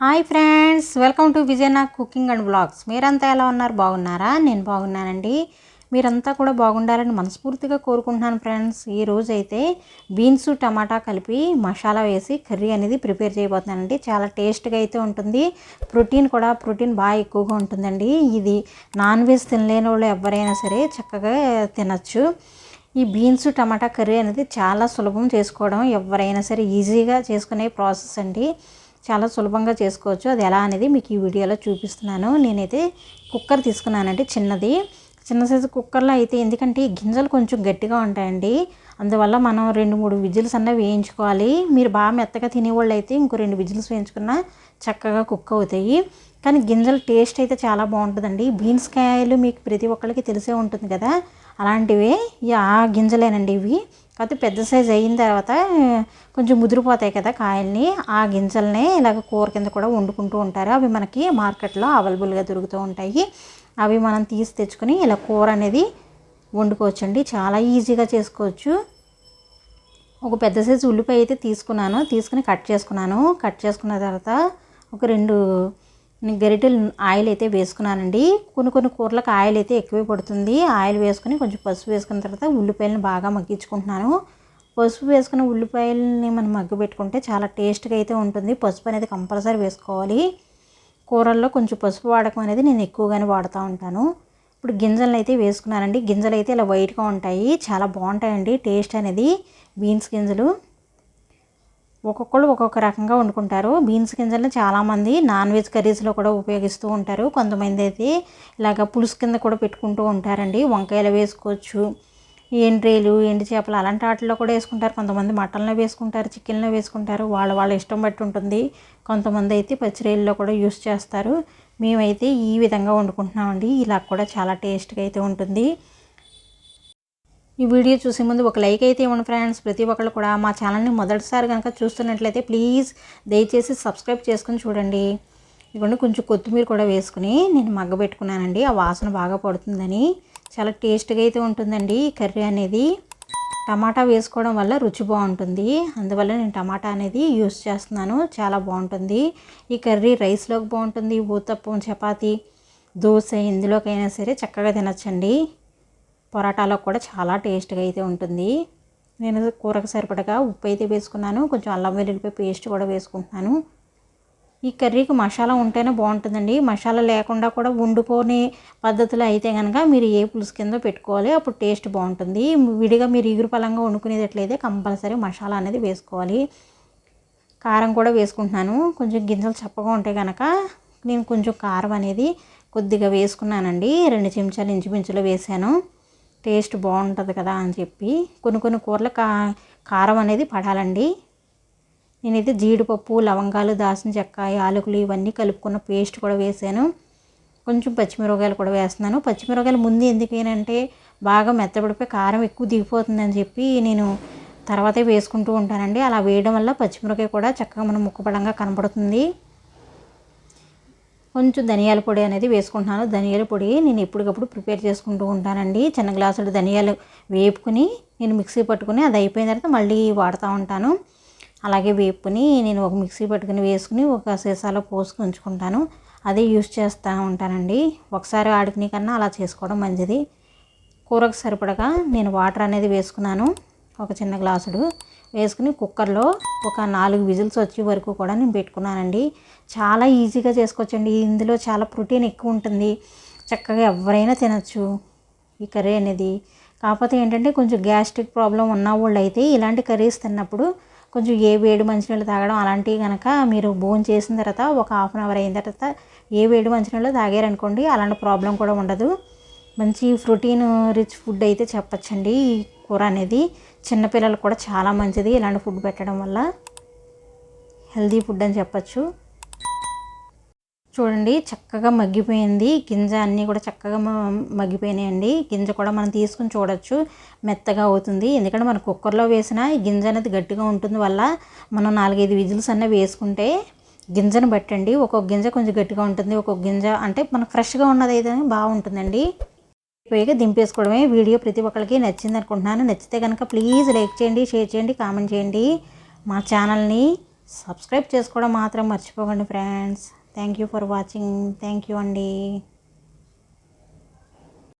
Hi friends welcome to విజయనా cooking and blogs మీరంతా ఎలా ఉన్నారు? బాగున్నారా? నేను బాగున్నానండి. మీరంతా కూడా బాగుండాలని మనస్ఫూర్తిగా కోరుకుంటున్నాను ఫ్రెండ్స్. ఈ రోజు అయితే బీన్స్ టమాటా కలిపి మసాలా వేసి కర్రీ అనేది ప్రిపేర్ చేయబోతున్నానండి. చాలా టేస్ట్గా అయితే ఉంటుంది. ప్రోటీన్ కూడా ప్రోటీన్ బాగా ఎక్కువగా ఉంటుందండి. ఇది నాన్ వెజ్ తినలేని వాళ్ళు ఎవరైనా సరే చక్కగా తినచ్చు. ఈ బీన్స్ టమాటా కర్రీ అనేది చాలా సులభం చేసుకోవడం ఎవరైనా సరే ఈజీగా చేసుకునే ప్రాసెస్ అండి. చాలా సులభంగా చేసుకోవచ్చు. అది ఎలా అనేది మీకు ఈ వీడియోలో చూపిస్తున్నాను. నేనైతే కుక్కర్ తీసుకున్నానండి చిన్నది. చిన్న సైజు కుక్కర్లో అయితే ఎందుకంటే గింజలు కొంచెం గట్టిగా ఉంటాయండి. అందువల్ల మనం రెండు మూడు విజిల్స్ అన్న వేయించుకోవాలి. మీరు బాగా మెత్తగా తినేవాళ్ళు అయితే ఇంకో రెండు విజిల్స్ వేయించుకున్నా చక్కగా కుక్ అవుతాయి. కానీ గింజల టేస్ట్ అయితే చాలా బాగుంటుందండి. బీన్స్ కాయలు మీకు ప్రతి ఒక్కరికి తెలిసే ఉంటుంది కదా. అలాంటివే ఆ గింజలేనండి ఇవి. కాకపోతే పెద్ద సైజ్ అయిన తర్వాత కొంచెం ముదిరిపోతాయి కదా కాయల్ని ఆ గింజల్ని ఇలాగ కూర కింద కూడా వండుకుంటూ ఉంటారు. అవి మనకి మార్కెట్లో అవైలబుల్గా దొరుకుతూ ఉంటాయి. అవి మనం తీసి తెచ్చుకొని ఇలా కూర అనేది వండుకోవచ్చండి. చాలా ఈజీగా చేసుకోవచ్చు. ఒక పెద్ద సైజు ఉల్లిపాయ అయితే తీసుకున్నాను. తీసుకుని కట్ చేసుకున్నాను. కట్ చేసుకున్న తర్వాత ఒక రెండు గరిటెలు ఆయిల్ అయితే వేసుకున్నానండి. కొన్ని కొన్ని కూరలకు ఆయిల్ అయితే ఎక్కువే పడుతుంది. ఆయిల్ వేసుకుని కొంచెం పసుపు వేసుకున్న తర్వాత ఉల్లిపాయలను బాగా మగ్గించుకుంటున్నాను. పసుపు వేసుకున్న ఉల్లిపాయలని మనం మగ్గు పెట్టుకుంటే చాలా టేస్ట్గా అయితే ఉంటుంది. పసుపు అనేది కంపల్సరీ వేసుకోవాలి. కూరల్లో కొంచెం పసుపు వాడకం అనేది నేను ఎక్కువగానే వాడుతూ ఉంటాను. ఇప్పుడు గింజలను అయితే వేసుకున్నానండి. గింజలు అయితే ఇలా వైట్గా ఉంటాయి. చాలా బాగుంటాయండి. టేస్ట్ అనేది బీన్స్ గింజలు. ఒక్కొక్కళ్ళు ఒక్కొక్క రకంగా వండుకుంటారు. బీన్స్ గింజలను చాలామంది నాన్ వెజ్ కర్రీస్లో కూడా ఉపయోగిస్తూ ఉంటారు. కొంతమంది అయితే ఇలాగ పులుసు కింద కూడా పెట్టుకుంటూ ఉంటారండి. వంకాయలు వేసుకోవచ్చు ఎండ్రీలు ఎండు చేపలు అలాంటి వాటిలో కూడా వేసుకుంటారు. కొంతమంది మటన్లో వేసుకుంటారు చికెన్లో వేసుకుంటారు. వాళ్ళ వాళ్ళ ఇష్టం బట్టి ఉంటుంది. కొంతమంది అయితే పచ్చిరేళ్ళలో కూడా యూస్ చేస్తారు. మేమైతే ఈ విధంగా వండుకుంటున్నామండి. ఇలా కూడా చాలా టేస్ట్గా అయితే ఉంటుంది. ఈ వీడియో చూసే ముందు ఒక లైక్ అయితే ఇవ్వండి ఫ్రెండ్స్. ప్రతి ఒక్కళ్ళు కూడా మా ఛానల్ని మొదటిసారి కనుక చూస్తున్నట్లయితే ప్లీజ్ దయచేసి సబ్స్క్రైబ్ చేసుకుని చూడండి. ఇవ్వండి కొంచెం కొత్తిమీర కూడా వేసుకుని నేను మగ్గబెట్టుకున్నానండి ఆ వాసన బాగా పడుతుందని చాలా టేస్ట్గా అయితే ఉంటుందండి ఈ కర్రీ అనేది. టమాటా వేసుకోవడం వల్ల రుచి బాగుంటుంది. అందువల్ల నేను టమాటా అనేది యూస్ చేస్తున్నాను. చాలా బాగుంటుంది. ఈ కర్రీ రైస్లోకి బాగుంటుంది. ఊతప్పం చపాతి దోశ ఎందులోకైనా సరే చక్కగా తినచ్చండి. పొరాటాలో కూడా చాలా టేస్ట్గా అయితే ఉంటుంది. నేను కూరకు సరిపడగా ఉప్పు అయితే వేసుకున్నాను. కొంచెం అల్లం వెల్లుల్లిపాయ పేస్ట్ కూడా వేసుకుంటున్నాను. ఈ కర్రీకి మసాలా ఉంటేనే బాగుంటుందండి. మసాలా లేకుండా కూడా ఉండిపోని పద్ధతిలో అయితే కనుక మీరు ఏ పులుసు కింద పెట్టుకోవాలి అప్పుడు టేస్ట్ బాగుంటుంది. విడిగా మీరు ఇగురు పలంగా వండుకునేటట్లయితే కంపల్సరీ మసాలా అనేది వేసుకోవాలి. కారం కూడా వేసుకుంటున్నాను. కొంచెం గింజలు చప్పగా ఉంటే కనుక నేను కొంచెం కారం అనేది కొద్దిగా వేసుకున్నానండి. రెండు చెంచాలు ఇంచుమించులో వేసాను. టేస్ట్ బాగుంటుంది కదా అని చెప్పి కొన్ని కొన్ని కూరలు కా కారం అనేది పడాలండి. నేనైతే జీడిపప్పు లవంగాలు దాసిన చెక్క యాలకులు ఇవన్నీ కలుపుకున్న పేస్ట్ కూడా వేసాను. కొంచెం పచ్చిమిరపకాయలు కూడా వేస్తున్నాను. పచ్చిమిరపకాయలు ముందు ఎందుకేనంటే బాగా మెత్తబడిపోయి కారం ఎక్కువ దిగిపోతుందని చెప్పి నేను తర్వాతే వేసుకుంటూ ఉంటానండి. అలా వేయడం వల్ల పచ్చిమిరపకాయ కూడా చక్కగా మనం ముక్కబడంగా కనబడుతుంది. కొంచెం ధనియాల పొడి అనేది వేసుకుంటున్నాను. ధనియాల పొడి నేను ఎప్పటికప్పుడు ప్రిపేర్ చేసుకుంటూ ఉంటానండి. చిన్న గ్లాసులు ధనియాలు వేపుకుని నేను మిక్సీ పట్టుకుని అది అయిపోయిన తర్వాత మళ్ళీ వాడుతూ ఉంటాను. అలాగే వేపుకుని నేను ఒక మిక్సీ పట్టుకుని వేసుకుని ఒక సీసాలో పోసుకుని ఉంచుకుంటాను. అదే యూస్ చేస్తూ ఉంటానండి. ఒకసారి ఆడుకునే కన్నా అలా చేసుకోవడం మంచిది. కూరకు సరిపడగా నేను వాటర్ అనేది వేసుకున్నాను. ఒక చిన్న గ్లాసుడు. వేసుకుని కుక్కర్లో ఒక నాలుగు విజిల్స్ వచ్చే వరకు కూడా నేను పెట్టుకున్నానండి. చాలా ఈజీగా చేసుకోవచ్చండి. ఇందులో చాలా ప్రోటీన్ ఎక్కువ ఉంటుంది. చక్కగా ఎవరైనా తినచ్చు ఈ కర్రీ అనేది. కాకపోతే ఏంటంటే కొంచెం గ్యాస్ట్రిక్ ప్రాబ్లం ఉన్న వాళ్ళు అయితే ఇలాంటి కర్రీస్ తిన్నప్పుడు కొంచెం ఏ వేడి మంచినీళ్ళు తాగడం అలాంటివి కనుక మీరు భోజనం చేసిన తర్వాత ఒక హాఫ్ అన్ అవర్ అయిన తర్వాత ఏ వేడి మంచినీళ్ళు తాగారనుకోండి అలాంటి ప్రాబ్లం కూడా ఉండదు. మంచి ప్రోటీన్ రిచ్ ఫుడ్ అయితే చెప్పచ్చండి ఈ కూర అనేది. చిన్నపిల్లలకు కూడా చాలా మంచిది ఇలాంటి ఫుడ్ పెట్టడం వల్ల. హెల్దీ ఫుడ్ అని చెప్పచ్చు. చూడండి చక్కగా మగ్గిపోయింది. గింజ అన్నీ కూడా చక్కగా మగ్గిపోయినాయండి. గింజ కూడా మనం తీసుకుని చూడొచ్చు. మెత్తగా అవుతుంది. ఎందుకంటే మనం కుక్కర్లో వేసిన గింజ అనేది గట్టిగా ఉంటుంది వల్ల మనం నాలుగైదు విజిల్స్ అన్నీ వేసుకుంటే గింజను బట్టండి. ఒక్కొక్క గింజ కొంచెం గట్టిగా ఉంటుంది. ఒక్కొక్క గింజ అంటే మనకు ఫ్రెష్గా ఉన్నది అయితే బాగుంటుందండి. పోయిగా దింపేసుకోవడమే వీడియో ప్రతి ఒక్కరికి నచ్చింది అనుకుంటున్నాను నచ్చితే కనుక ప్లీజ్ లైక్ చేయండి షేర్ చేయండి కామెంట్ చేయండి. మా ఛానల్ని సబ్స్క్రైబ్ చేసుకోవడం మాత్రం మర్చిపోకండి friends. Thank you for watching. Thank you అండి.